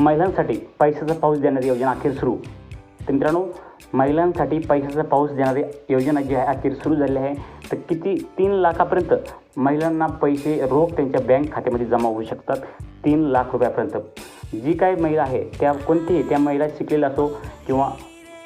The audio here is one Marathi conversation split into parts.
महिलांसाठी पैशाचा पाऊस देणारी योजना अखेर सुरू. तर मित्रांनो महिलांसाठी पैशाचा पाऊस देणारी योजना जी आहे अखेर सुरू झाली आहे. तर किती? तीन लाखापर्यंत महिलांना पैसे रोख त्यांच्या बँक खात्यामध्ये जमा होऊ शकतात. तीन लाख रुपयापर्यंत. जी काही महिला आहे त्या कोणतीही त्या महिला शिकलेल्या असो किंवा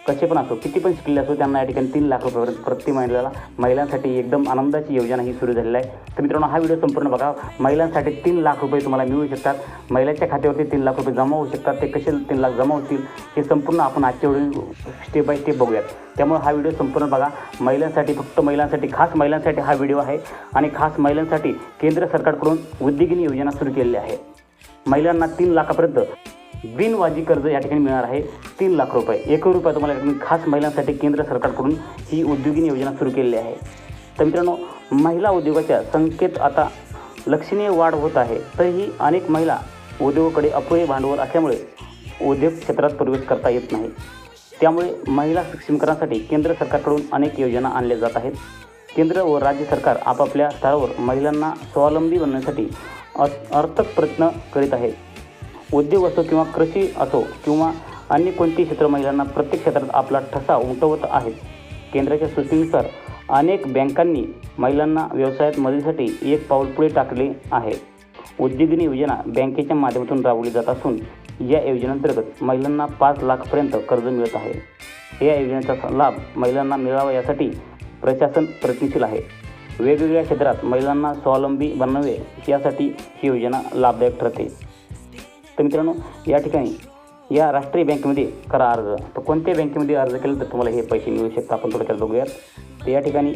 कसे पण असो किती पण शिकलेले असो त्यांना या ठिकाणी तीन लाख रुपयापर्यंत प्रति महिन्याला महिलांसाठी एकदम आनंदाची योजना ही सुरू झालेली आहे. तर मित्रांनो हा व्हिडिओ संपूर्ण बघा. महिलांसाठी तीन लाख रुपये तुम्हाला मिळू शकतात. महिलांच्या खात्यावरती तीन लाख रुपये जमा होऊ शकतात. ते कसे तीन लाख जमा होतील हे संपूर्ण आपण आजच्या व्हिडिओ स्टेप बाय स्टेप बघूयात. त्यामुळे हा व्हिडिओ संपूर्ण बघा. महिलांसाठी फक्त महिलांसाठी खास महिलांसाठी हा व्हिडिओ आहे. आणि खास महिलांसाठी केंद्र सरकारकडून उद्योगिनी योजना सुरू केलेली आहे. महिलांना तीन लाखापर्यंत बिनवाजी कर्ज या ठिकाणी मिळणार आहे. तीन लाख रुपये. एक रुपया तुम्हाला या ठिकाणी खास महिलांसाठी केंद्र सरकारकडून ही उद्योगिनी योजना सुरू केलेली आहे. तर मित्रांनो महिला उद्योगाच्या संख्येत आता लक्षणीय वाढ होत आहे. तरीही अनेक महिला उद्योगाकडे अपुरे भांडवल असल्यामुळे उद्योग क्षेत्रात प्रवेश करता येत नाही. त्यामुळे महिला सक्षमीकरणासाठी केंद्र सरकारकडून अनेक योजना आणल्या जात आहेत. केंद्र व राज्य सरकार आपापल्या स्तरावर महिलांना स्वावलंबी बनण्यासाठी अ अर्थक प्रयत्न करीत आहेत. उद्योग असो किंवा कृषी असो किंवा अन्य कोणतेही क्षेत्र महिलांना प्रत्येक क्षेत्रात आपला ठसा उमटवत आहेत. केंद्राच्या सूचनेनुसार अनेक बँकांनी महिलांना व्यवसायात मदतीसाठी एक पाऊल पुढे टाकले आहे. उद्योगिनी योजना बँकेच्या माध्यमातून राबवली जात असून या योजनेअंतर्गत महिलांना पाच लाखपर्यंत कर्ज मिळत आहे. या योजनेचा लाभ महिलांना मिळावा यासाठी प्रशासन प्रयत्नशील आहे. वेगवेगळ्या क्षेत्रात महिलांना स्वावलंबी बनवावे यासाठी ही योजना लाभदायक ठरते. तर मित्रांनो या ठिकाणी या राष्ट्रीय बँकेमध्ये करा अर्ज. तर कोणत्या बँकेमध्ये अर्ज केला तर तुम्हाला हे पैसे मिळू शकतात आपण थोडक्यात बघूयात. तर या ठिकाणी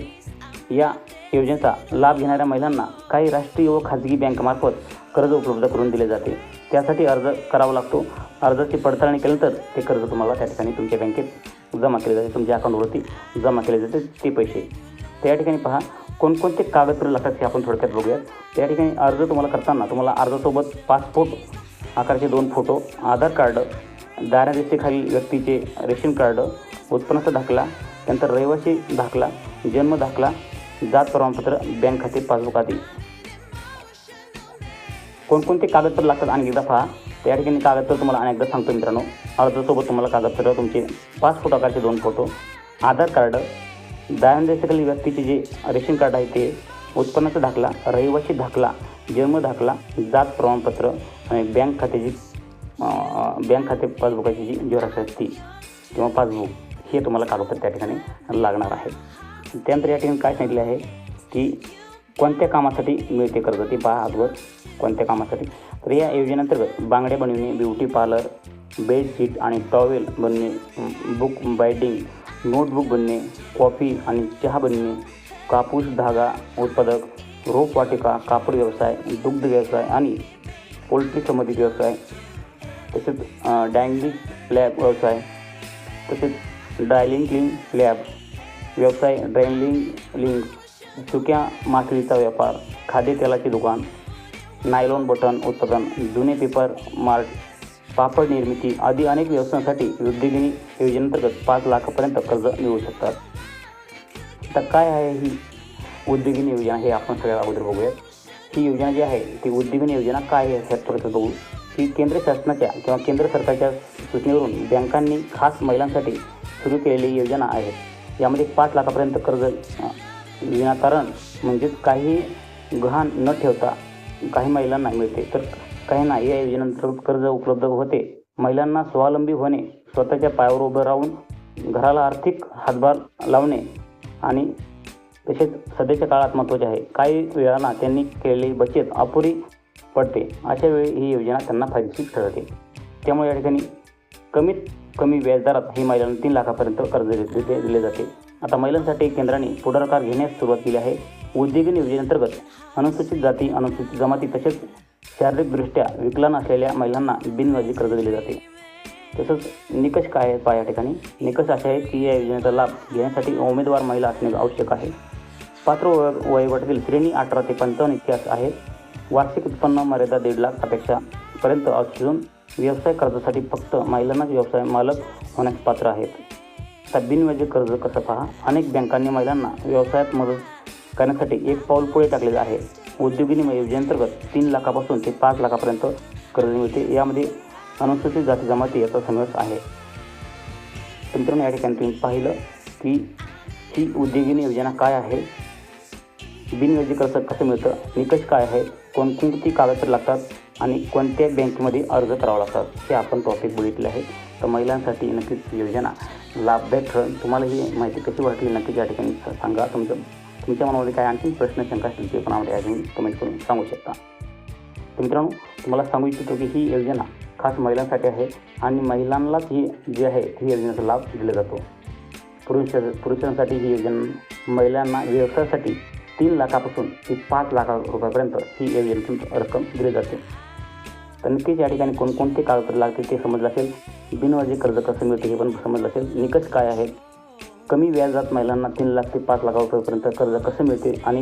या योजनेचा लाभ घेणाऱ्या महिलांना काही राष्ट्रीय व खाजगी बँकमार्फत कर्ज उपलब्ध करून दिले जाते. त्यासाठी अर्ज करावा लागतो. अर्जाची पडताळणी केल्यानंतर ते कर्ज तुम्हाला त्या ठिकाणी तुमच्या बँकेत जमा केले जाते. तुमच्या अकाउंटवरती जमा केले जाते ते पैसे. त्या ठिकाणी पहा कोणकोणते कागदपत्र लागतात हे आपण थोडक्यात बघूयात. त्या ठिकाणी अर्ज तुम्हाला करताना तुम्हाला अर्जासोबत पासपोर्ट आकाराचे दोन फोटो आधार कार्ड दारिद्र्यरेषेखालील व्यक्तीचे रेशन कार्ड उत्पन्नाचा दाखला त्यानंतर रहिवासी दाखला जन्म दाखला जात प्रमाणपत्र बँक खाते पासबुक आदी. कोणकोणते कागदपत्र लागतात आणि एकदा पहा. त्या ठिकाणी कागदपत्र तुम्हाला अनेकदा सांगतो मित्रांनो. अर्जासोबत तुम्हाला कागदपत्र तुमचे पाच फोटो आकारचे दोन फोटो आधार कार्ड दारिद्र्यरेषेखालील व्यक्तीचे जे रेशन कार्ड आहे ते उत्पन्नाचा दाखला रहिवासी दाखला जन्म दाखला जात प्रमाणपत्र बँक खात्याची बँक खाते पासबुकाची जी झेरॉक्स आहे ती किंवा पासबुक हे तुम्हाला कागदपत्र त्या ठिकाणी लागणार आहे. त्यानंतर या ठिकाणी काय सांगितले आहे की कोणत्या कामासाठी मिळते कर्ज? ते पहा आजवर कोणत्या कामासाठी? तर या योजनेअंतर्गत बांगड्या बनविणे ब्युटी पार्लर बेडशीट आणि टॉवेल बनणे बुक बायडिंग नोटबुक बनणे कॉफी आणि चहा बनणे कापूस धागा उत्पादक रोपवाटिका कापड व्यवसाय दुग्ध व्यवसाय आणि पोल्ट्री संबंधित व्यवसाय तसेच डायलिंग लॅब व्यवसाय तसेच डायलिंग क्लिंग लॅब व्यवसाय ड्रायलिंग लिंग सुक्या मासळीचा व्यापार खाद्यतेलाचे दुकान नायलॉन बटन उत्पादन जुने पेपर मार्ट पापड निर्मिती आदी अनेक व्यवसायांसाठी उद्योगिनी योजनेअंतर्गत पाच लाखापर्यंत कर्ज मिळू शकतात. तर काय आहे ही उद्योगिनी योजना हे आपण सगळ्या अगोदर बघूयात. ही योजना जी आहे ती उद्योगिनी योजना काय आहे ह्यात थोडंसं बघू. की केंद्र शासनाच्या किंवा केंद्र सरकारच्या सूचनेवरून बँकांनी खास महिलांसाठी सुरू केलेली योजना आहे. यामध्ये पाच लाखापर्यंत कर्ज विनाकारण म्हणजेच काही गहाण न ठेवता काही महिलांना मिळते. तर काहींना या योजनेअंतर्गत कर्ज उपलब्ध होते. महिलांना स्वावलंबी होणे स्वतःच्या पायावर उभं राहून घराला आर्थिक हातभार लावणे आणि तसेच सध्याच्या काळात महत्त्वाचे आहे. काही वेळांना त्यांनी केलेली बचत अपुरी पडते. अशा वेळी ही योजना त्यांना फायदेशीर ठरते. त्यामुळे या ठिकाणी कमीत कमी व्याजदरात ही महिलांना तीन लाखापर्यंत कर्ज दिले दिले जाते. आता महिलांसाठी केंद्राने पुढाकार घेण्यास सुरुवात केली आहे. उद्योगीन योजनेअंतर्गत अनुसूचित जाती अनुसूचित जमाती तसेच शारीरिकदृष्ट्या विकलांग असलेल्या महिलांना बिनव्याजी कर्ज दिले जाते. तसंच निकष काय आहेत पहा या ठिकाणी. निकष असे आहेत की या योजनेचा लाभ घेण्यासाठी उमेदवार महिला असणे आवश्यक आहे. पात्र वय वयोगटातील श्रेणी अठरा ते पंचावन्न इतिहास आहे वार्षिक उत्पन्न मर्यादा दीड लाखापेक्षा पर्यंत असून व्यवसाय कर्जासाठी फक्त महिलांनाच व्यवसाय मालक होण्यास पात्र आहेत. आता बिनव्याजी कर्ज कसं पहा? अनेक बँकांनी महिलांना व्यवसायात मदत करण्यासाठी एक पाऊल पुढे टाकलेलं आहे. उद्योगिनी योजनेअंतर्गत तीन लाखापासून ते पाच लाखापर्यंत कर्ज मिळते. यामध्ये अनुसूचित जाती जमाती याचा समावेश आहे. मित्रांनो या ठिकाणी तुम्ही पाहिलं की ही उद्योगिनी योजना काय आहे? बिनव्याजी कर्ज कसं मिळतं? निकष काय आहे? कोणकोणती कागदपत्र लागतात? आणि कोणत्या बँकेमध्ये अर्ज करावा लागतात? हे आपण टॉपिक बघितले आहे. तर महिलांसाठी नक्कीच योजना लाभदायक ठरण तुम्हाला ही माहिती कशी वाटली? नक्कीच या ठिकाणी सांगा. तुमचं तुमच्या मनामध्ये काय आणखी प्रश्न शंका असतील ते पण आम्हाला या ठिकाणी कमेंट करून सांगू शकता. तर मित्रांनो तुम्हाला सांगू इच्छितो की ही योजना खास महिलांसाठी आहे आणि महिलांनाच ही जी आहे ही योजनेचा लाभ दिला जातो. पुरुष पुरुषांसाठी ही योजना महिलांना व्यवसायासाठी तीन लाखापासून ते पाच लाख रुपयापर्यंत ही योजनेतून रक्कम दिली जाते. तर नक्कीच या ठिकाणी कोणकोणते कागदपत्र लागतील ते समजलं असेल. बिनवाजी कर्ज कसं मिळतं हे पण समजलं असेल. निकष काय आहेत? कमी व्याजात महिलांना तीन लाख ते पाच लाख रुपयापर्यंत कर्ज कसं मिळते आणि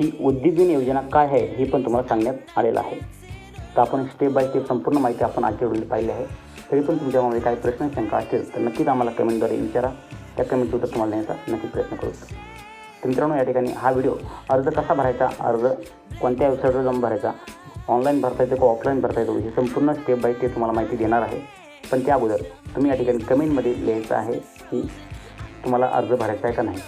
ही उद्योगीन योजना काय आहे हे पण तुम्हाला सांगण्यात आलेलं आहे. तर आपण स्टेप बाय स्टेप संपूर्ण माहिती आपण आजच्या व्हिडिओ पाहिली आहे. तरी पण तुमच्यामध्ये काही प्रश्न शंका असतील तर नक्कीच आम्हाला कमेंटद्वारे विचारा. त्या कमेंटचं उत्तर तुम्हाला देण्याचा नक्की प्रयत्न करू. तर मित्रांनो या ठिकाणी हा व्हिडिओ अर्ज कसा भरायचा? अर्ज कोणत्या वेबसाईटवर जाऊन भरायचा? ऑनलाईन भरता येतो का ऑफलाईन भरता येतो? ही संपूर्ण स्टेप बाय स्टेप तुम्हाला माहिती देणार आहे. पण त्या अगोदर तुम्ही या ठिकाणी कमेंटमध्ये लिहायचं आहे की तुम्हाला अर्ज भरायचा आहे का नाही.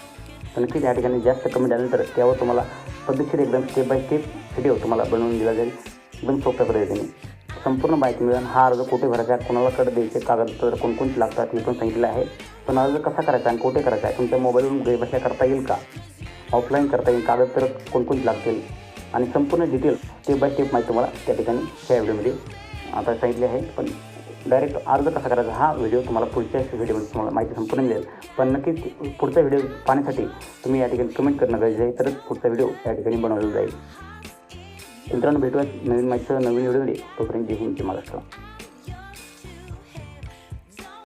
तर नक्कीच या ठिकाणी जास्त कमेंट आल्यानंतर त्यावर तुम्हाला पद्धतशीर एकदम स्टेप बाय स्टेप व्हिडिओ तुम्हाला बनवून दिला जाईल. एकदम सोप्या पद्धतीने. संपूर्ण माहिती मिळून हा अर्ज कुठे भरायचा? कोणाला कडे द्यायचे कागदपत्र कोणकोणते लागतात? हे पण सांगितलं आहे. पण अर्ज कसा करायचा आणि कुठे करायचा आहे? तुमच्या मोबाईलवरून घरी करता येईल का? ऑफलाईन करता येईल कागदपत्र कोणकोणती लागतील? आणि संपूर्ण डिटेल स्टेप बाय स्टेप माहिती तुम्हाला त्या ठिकाणी ह्या व्हिडिओमध्ये आता सांगितली आहे. पण डायरेक्ट अर्ज कसा करायचा हा व्हिडिओ तुम्हाला पुढच्या व्हिडिओमध्ये तुम्हाला माहिती संपूर्ण मिळेल. पण नक्कीच पुढचा व्हिडिओ पाहण्यासाठी तुम्ही या ठिकाणी कमेंट करणं गरजेचं आहे. तरच पुढचा व्हिडिओ या ठिकाणी बनवला जाईल. मित्रांनो भेटूया नवीन माहितीचं नवीन व्हिडिओमध्ये तोपर्यंत जय हिंद महाराष्ट्र.